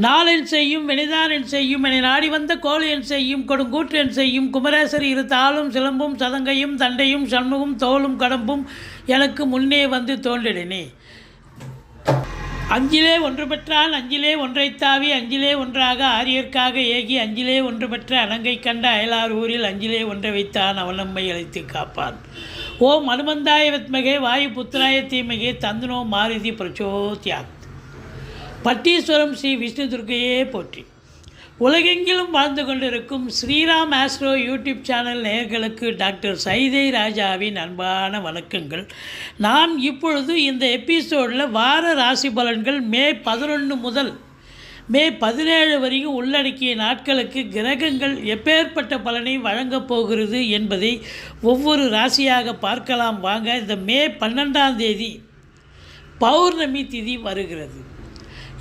நாளென் செய்யும் வினைதானென் செய்யும் என நாடி வந்த கோழியன் செய்யும் கொடுங்கூற்றன் செய்யும் குமரேசர் இரு தாளும் சிலம்பும் சதங்கையும் தண்டையும் சண்முகம் தோளும் கடம்பும் எனக்கு முன்னே வந்து தோன்றினே அஞ்சிலே ஒன்று பெற்றான் அஞ்சிலே ஒன்றைத் தாவி அஞ்சிலே ஒன்றாக ஆரியர்க்காக ஏகி அஞ்சிலே ஒன்று பெற்ற அலங்கை கண்ட அயலார் ஊரில் அஞ்சிலே ஒன்றை வைத்தான் அவன் நம்மை அழைத்து காப்பான். ஓம் அனுமந்தாய வித்மகே வாயு புத்திராய தீமகே தந்தனோ மாருதி பிரச்சோத்யாக் பட்டீஸ்வரம் ஸ்ரீ விஷ்ணு துர்க்கையே போற்றி. உலகெங்கிலும் வாழ்ந்து கொண்டிருக்கும் ஸ்ரீராம் ஆஸ்ட்ரோ யூடியூப் சேனல் நேயர்களுக்கு டாக்டர் சைதை ராஜாவின் அன்பான வணக்கங்கள். நாம் இப்பொழுது இந்த எபிசோடில் வார ராசி பலன்கள் மே பதினொன்று முதல் மே பதினேழு வரைக்கும் உள்ளடக்கிய நாட்களுக்கு கிரகங்கள் எப்பேற்பட்ட பலனை வழங்கப் போகிறது என்பதை ஒவ்வொரு ராசியாக பார்க்கலாம். வாங்க இந்த மே பன்னெண்டாம் தேதி பௌர்ணமி திதி வருகிறது.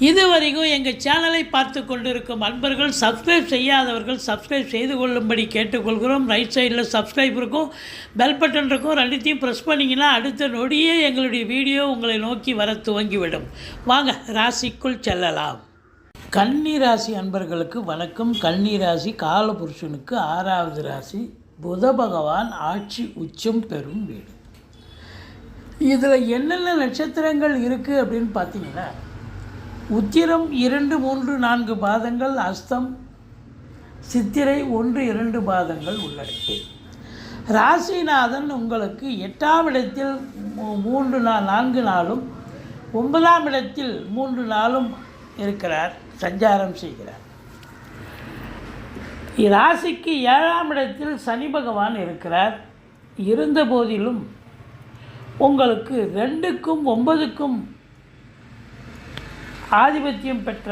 இதுவரைக்கும் எங்கள் சேனலை பார்த்து கொண்டிருக்கும் அன்பர்கள் சப்ஸ்கிரைப் செய்யாதவர்கள் சப்ஸ்கிரைப் செய்து கொள்ளும்படி கேட்டுக்கொள்கிறோம். ரைட் சைடில் சப்ஸ்கிரைப் இருக்கும் பெல் பட்டன் இருக்கும். ரெண்டுத்தையும் ப்ரெஸ் பண்ணிங்கன்னா அடுத்த நொடியே எங்களுடைய வீடியோ உங்களை நோக்கி வர துவங்கிவிடும். வாங்க ராசிக்குள் செல்லலாம். கன்னி ராசி அன்பர்களுக்கு வணக்கம். கன்னி ராசி காலபுருஷனுக்கு ஆறாவது ராசி. புத பகவான் ஆட்சி உச்சம் பெறும் வீடு. இதில் என்னென்ன நட்சத்திரங்கள் இருக்குது அப்படின்னு பார்த்தீங்கன்னா உத்திரம் இரண்டு மூன்று நான்கு பாதங்கள் அஸ்தம் சித்திரை ஒன்று இரண்டு பாதங்கள் உள்ளடக்கி. ராசிநாதன் உங்களுக்கு எட்டாம் இடத்தில் மூ- மூன்று நா நான்கு நாளும் ஒன்பதாம் இடத்தில் மூன்று நாளும் இருக்கிறார் சஞ்சாரம் செய்கிறார். ராசிக்கு ஏழாம் இடத்தில் சனி பகவான் இருக்கிறார். இருந்த போதிலும் உங்களுக்கு ரெண்டுக்கும் ஒன்பதுக்கும் ஆதிபத்தியம் பெற்ற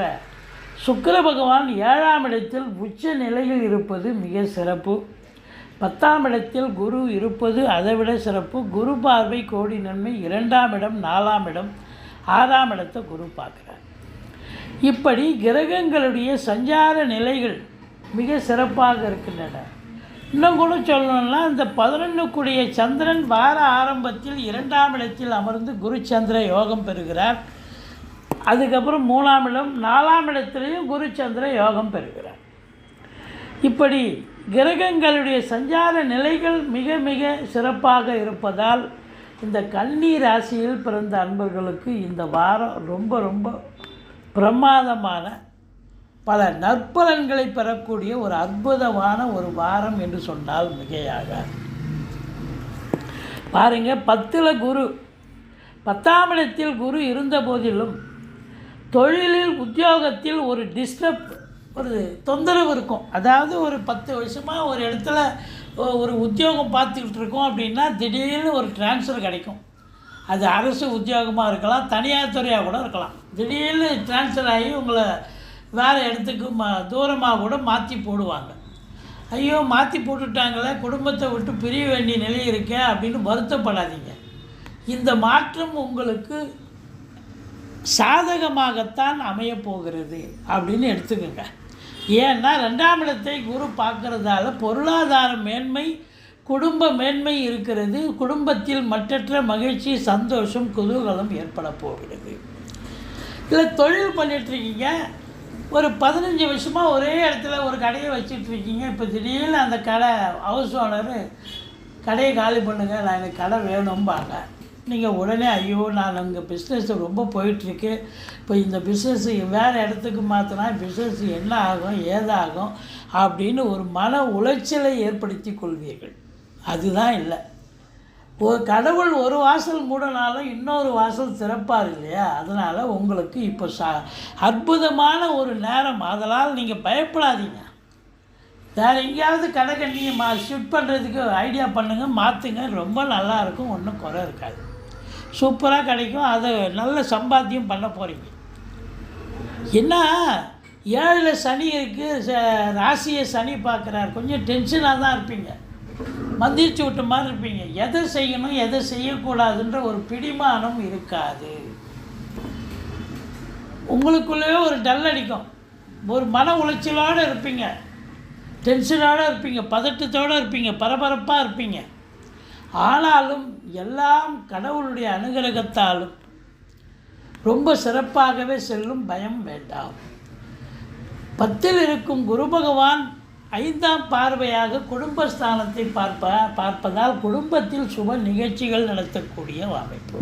சுக்கர பகவான் ஏழாம் இடத்தில் உச்ச நிலையில் இருப்பது மிக சிறப்பு. பத்தாம் இடத்தில் குரு இருப்பது அதைவிட சிறப்பு. குரு பார்வை கோடி நன்மை இரண்டாம் இடம் நாலாம் இடம் ஆறாம் இடத்தை குரு பார்க்குறார். இப்படி கிரகங்களுடைய சஞ்சார நிலைகள் மிக சிறப்பாக இருக்கின்றன. இன்னும் கூட சொல்லணும்னா இந்த பதினொன்றுக்குடைய சந்திரன் வார ஆரம்பத்தில் இரண்டாம் இடத்தில் அமர்ந்து குரு சந்திர யோகம் பெறுகிறார். அதுக்கப்புறம் மூணாம் இடம் நாலாம் இடத்துலையும் குரு சந்திர யோகம் பெறுகிறார். இப்படி கிரகங்களுடைய சஞ்சார நிலைகள் மிக மிக சிறப்பாக இருப்பதால் இந்த கன்னி ராசியில் பிறந்த அன்பர்களுக்கு இந்த வாரம் ரொம்ப ரொம்ப பிரமாதமான பல நற்பலன்களை பெறக்கூடிய ஒரு அற்புதமான ஒரு வாரம் என்று சொன்னால் மிகையாக பாருங்கள் பத்தில் குரு பத்தாம் இடத்தில் குரு இருந்த போதிலும் தொழிலில் உத்தியோகத்தில் ஒரு டிஸ்டர்ப் ஒரு தொந்தரவு இருக்கும். அதாவது ஒரு பத்து வருஷமாக ஒரு இடத்துல ஒரு உத்தியோகம் பார்த்துக்கிட்டு இருக்கோம் அப்படின்னா திடீர்னு ஒரு ட்ரான்ஸ்ஃபர் கிடைக்கும். அது அரசு உத்தியோகமாக இருக்கலாம் தனியார் துறையாக கூட இருக்கலாம். திடீர்னு ட்ரான்ஸ்ஃபர் ஆகி உங்களை வேறு இடத்துக்கு ம தூரமாக கூட மாற்றி போடுவாங்க. ஐயோ மாற்றி போட்டுட்டாங்களே குடும்பத்தை விட்டு பிரிய வேண்டிய நிலை இருக்கே அப்படின்னு வருத்தப்படாதீங்க. இந்த மாற்றம் உங்களுக்கு சாதகமாகத்தான் அமையப் போகிறது அப்படின்னு எடுத்துக்கோங்க. ஏன்னா ரெண்டாம் இடத்தை குரு பார்க்குறதால பொருளாதார மேன்மை குடும்ப மேன்மை இருக்கிறது. குடும்பத்தில் மற்றற்ற மகிழ்ச்சி சந்தோஷம் குதூகலம் ஏற்பட போகிறது. இல்லை தொழில் பண்ணிகிட்ருக்கீங்க ஒரு பதினஞ்சு வருஷமாக ஒரே இடத்துல ஒரு கடையை வச்சிட்ருக்கீங்க இப்போ திடீர்னு அந்த கடை ஹவுஸ் ஓனரு கடையை காலி பண்ணுங்கள் நான் எனக்கு கடை வேணும்பாங்க. நீங்கள் உடனே ஐயோ நான் அங்கே பிஸ்னஸ் ரொம்ப போயிட்டுருக்கு. இப்போ இந்த பிஸ்னஸ் வேறு இடத்துக்கு மாற்றினா பிஸ்னஸ் என்ன ஆகும் ஏதாகும் அப்படின்னு ஒரு மன உளைச்சலை ஏற்படுத்தி கொள்வீர்கள். அதுதான் இல்லை. ஒரு கடவுள் ஒரு வாசல் மூடனாலும் இன்னொரு வாசல் திறப்பார் இல்லையா? அதனால் உங்களுக்கு இப்போ சா அற்புதமான ஒரு நேரம். அதனால் நீங்கள் பயப்படாதீங்க. வேறு எங்கேயாவது கடை கண்ணியை மா ஷிஃப்ட் பண்ணுறதுக்கு ஐடியா பண்ணுங்கள் மாற்றுங்க ரொம்ப நல்லாயிருக்கும் ஒன்றும் குறை இருக்காது. சூப்பராக கிடைக்கும். அதை நல்ல சம்பாத்தியம் பண்ண போகிறீங்க என்ன ஏழில் சனி இருக்குது ச ராசியை சனி பார்க்குறார். கொஞ்சம் டென்ஷனாக தான் இருப்பீங்க. மந்திரிச்சு விட்ட மாதிரி இருப்பீங்க. எதை செய்யணும் எதை செய்யக்கூடாதுன்ற ஒரு பிடிமானம் இருக்காது. உங்களுக்குள்ளேயே ஒரு டல் அடிக்கும். ஒரு மன உளைச்சலோடு இருப்பீங்க. டென்ஷனோடு இருப்பீங்க. பதட்டத்தோடு இருப்பீங்க. பரபரப்பாக இருப்பீங்க. ஆனாலும் எல்லாம் கடவுளுடைய அனுகிரகத்தாலும் ரொம்ப சிறப்பாகவே செல்லும் பயம் வேண்டாம். பத்தில் இருக்கும் குரு பகவான் ஐந்தாம் பார்வையாக குடும்பஸ்தானத்தை பார்ப்ப பார்ப்பதால் குடும்பத்தில் சுப நிகழ்ச்சிகள் நடத்தக்கூடிய அமைப்பு.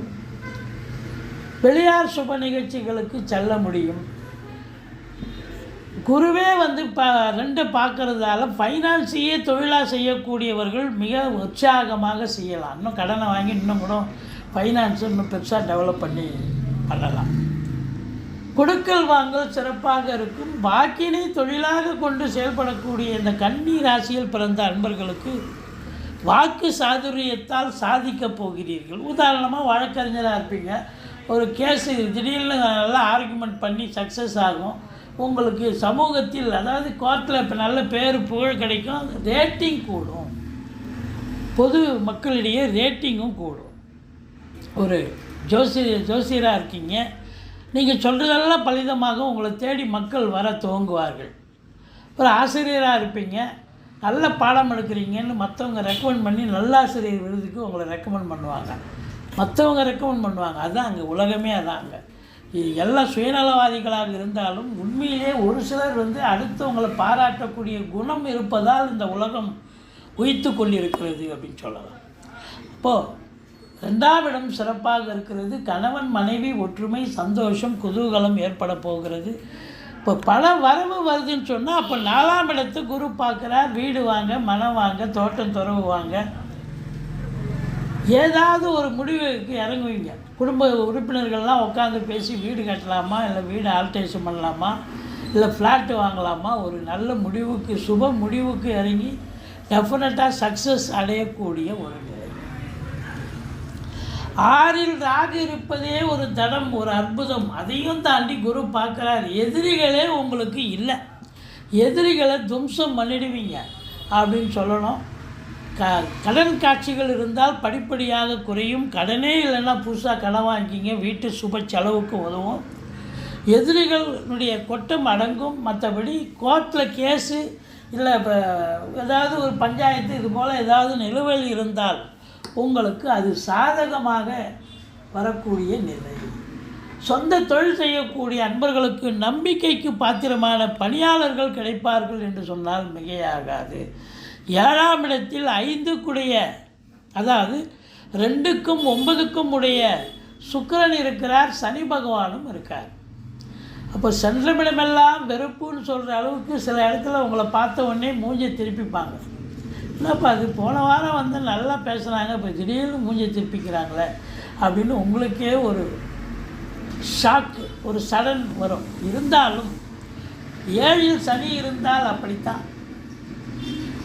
வெளியார் சுப நிகழ்ச்சிகளுக்கு செல்ல முடியும். குருவே வந்து ப ரெண்டு பார்க்குறதால ஃபைனான்ஸையே தொழிலாக செய்யக்கூடியவர்கள் மிக உற்சாகமாக செய்யலாம். இன்னும் கடனை வாங்கி இன்னும் கூட ஃபைனான்ஸை இன்னும் பெருசாக டெவலப் பண்ணி பண்ணலாம். கொடுக்கல் வாங்கல் சிறப்பாக இருக்கும். வாக்கினை தொழிலாக கொண்டு செயல்படக்கூடிய இந்த கன்னி ராசியில் பிறந்த அன்பர்களுக்கு வாக்கு சாதுரியத்தால் சாதிக்கப் போகிறீர்கள். உதாரணமாக வழக்கறிஞராக இருப்பீங்க. ஒரு கேஸ் திடீர்னு நல்லா ஆர்குமெண்ட் பண்ணி சக்ஸஸ் ஆகும். உங்களுக்கு சமூகத்தில் அதாவது கோர்ட்டில் இப்போ நல்ல பேர் புகழ் கிடைக்கும் ரேட்டிங் கூடும். பொது மக்களிடையே ரேட்டிங்கும் கூடும். ஒரு ஜோசி ஜோசியராக இருக்கீங்க. நீங்கள் சொல்கிறதெல்லாம் பலிதமாக உங்களை தேடி மக்கள் வர துவங்குவார்கள். ஒரு ஆசிரியராக இருப்பீங்க. நல்ல பாடம் எடுக்கிறீங்கன்னு மற்றவங்க ரெக்கமெண்ட் பண்ணி நல்ல ஆசிரியர் விருதுக்கு உங்களை ரெக்கமெண்ட் பண்ணுவாங்க. மற்றவங்க ரெக்கமெண்ட் பண்ணுவாங்க. அதுதான் அங்கே உலகமே அதான் அங்கே. இது எல்லாம் சுயநலவாதிகளாக இருந்தாலும் உண்மையிலே ஒரு சிலர் வந்து அடுத்தவங்களை பாராட்டக்கூடிய குணம் இருப்பதால் இந்த உலகம் உயித்து கொண்டிருக்கிறது அப்படின்னு சொல்லலாம். இப்போது ரெண்டாம் இடம் சிறப்பாக இருக்கிறது கணவன் மனைவி ஒற்றுமை சந்தோஷம் குதூகலம் ஏற்பட போகிறது. இப்போ பல வரவு வருதுன்னு சொன்னால் அப்போ நாலாம் இடத்து குரு பார்க்குறார் வீடு வாங்க மனம் வாங்க தோட்டம் துறவு வாங்க. ஏதாவது ஒரு முடிவுக்கு இறங்குவீங்க. குடும்ப உறுப்பினர்கள்லாம் உட்காந்து பேசி வீடு கட்டலாமா இல்லை வீடு ஆல்ட்ரேஷன் பண்ணலாமா இல்லை ஃப்ளாட்டு வாங்கலாமா ஒரு நல்ல முடிவுக்கு சுப முடிவுக்கு இறங்கி டெஃபினட்டாக சக்ஸஸ் அடையக்கூடிய ஒரு நிலை. ஆறில் ராகு இருப்பதே ஒரு தடம் ஒரு அற்புதம். அதையும் தாண்டி குரு பார்க்குறார் எதிரிகளே உங்களுக்கு இல்லை. எதிரிகளை துவம்சம் பண்ணிடுவீங்க அப்படின்னு சொல்லணும். க கடன் காட்சிகள் இருந்தால் படிப்படியாக குறையும். கடனே இல்லைன்னா புதுசாக கடன் வாங்கிக்கிங்க. வீட்டு சுப செலவுக்கு உதவும். எதிரிகளுடைய கொட்டம் அடங்கும். மற்றபடி கோர்ட்டில் கேஸு இல்லை இப்போ ஏதாவது ஒரு பஞ்சாயத்து இது போல் ஏதாவது நிலுவையில் இருந்தால் உங்களுக்கு அது சாதகமாக வரக்கூடிய நிலை. சொந்த தொழில் செய்யக்கூடிய அன்பர்களுக்கு நம்பிக்கைக்கு பாத்திரமான பணியாளர்கள் கிடைப்பார்கள் என்று சொன்னால் மிகையாகாது. ஏழாம் இடத்தில் ஐந்துக்குடைய அதாவது ரெண்டுக்கும் ஒன்பதுக்கும் உடைய சுக்கிரன் இருக்கிறார் சனி பகவானும் இருக்கார். அப்போ சென்றமிடமெல்லாம் வெறுப்புன்னு சொல்கிற அளவுக்கு சில இடத்துல உங்களை பார்த்த உடனே மூஞ்சி திருப்பிப்பாங்க. என்னப்பா அது போன வாரம் வந்து நல்லா பேசுகிறாங்க இப்போ திடீர்னு மூஞ்சி திருப்பிக்கிறாங்களே அப்படின்னு உங்களுக்கே ஒரு ஷாக் ஒரு சடன் வரும். இருந்தாலும் ஏழில் சனி இருந்தால் அப்படித்தான்.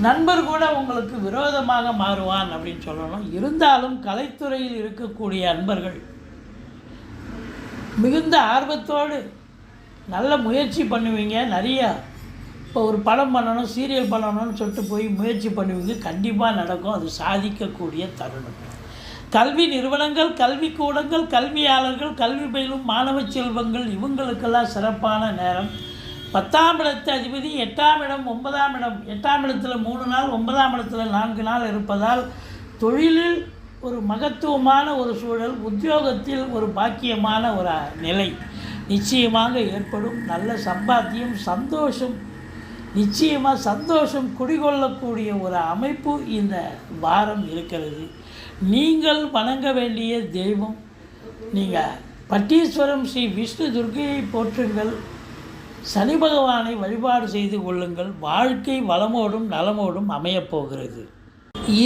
நண்பர் கூட உங்களுக்கு விரோதமாக மாறுவான் அப்படின்னு சொல்லணும். இருந்தாலும் கலைத்துறையில் இருக்கக்கூடிய நண்பர்கள் மிகுந்த ஆர்வத்தோடு நல்ல முயற்சி பண்ணுவீங்க. நிறையா இப்போ ஒரு படம் பண்ணணும் சீரியல் பண்ணணும்னு சொல்லிட்டு போய் முயற்சி பண்ணுவீங்க. கண்டிப்பாக நடக்கும். அது சாதிக்கக்கூடிய தருணம். கல்வி நிறுவனங்கள் கல்வி கூடங்கள் கல்வியாளர்கள் கல்வி பயிலும் மாணவ செல்வங்கள் இவங்களுக்கெல்லாம் சிறப்பான நேரம். பத்தாம் இடத்து அதிபதி எட்டாம் இடம் ஒன்பதாம் இடம். எட்டாம் இடத்துல மூணு நாள் ஒன்பதாம் இடத்துல நான்கு நாள் இருப்பதால் தொழிலில் ஒரு மகத்துவமான ஒரு சூழல் உத்தியோகத்தில் ஒரு பாக்கியமான ஒரு நிலை நிச்சயமாக ஏற்படும். நல்ல சம்பாத்தியம் சந்தோஷம் நிச்சயமாக சந்தோஷம் குடிகொள்ளக்கூடிய ஒரு அமைப்பு இந்த வாரம் இருக்கிறது. நீங்கள் வணங்க வேண்டிய தெய்வம் நீங்கள் பட்டீஸ்வரம் ஸ்ரீ விஷ்ணு துர்கையை போற்றுங்கள். சனி பகவானை வழிபாடு செய்து கொள்ளுங்கள். வாழ்க்கை வளமோடும் நலமோடும் அமையப் போகிறது.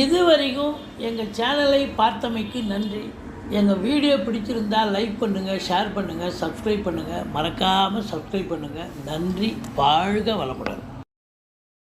இதுவரைக்கும் எங்கள் சேனலை பார்த்தமைக்கு நன்றி. எங்கள் வீடியோ பிடிச்சிருந்தால் லைக் பண்ணுங்கள் ஷேர் பண்ணுங்கள் சப்ஸ்கிரைப் பண்ணுங்கள் மறக்காமல் சப்ஸ்கிரைப் பண்ணுங்கள் நன்றி வாழ்க வளமுடன்.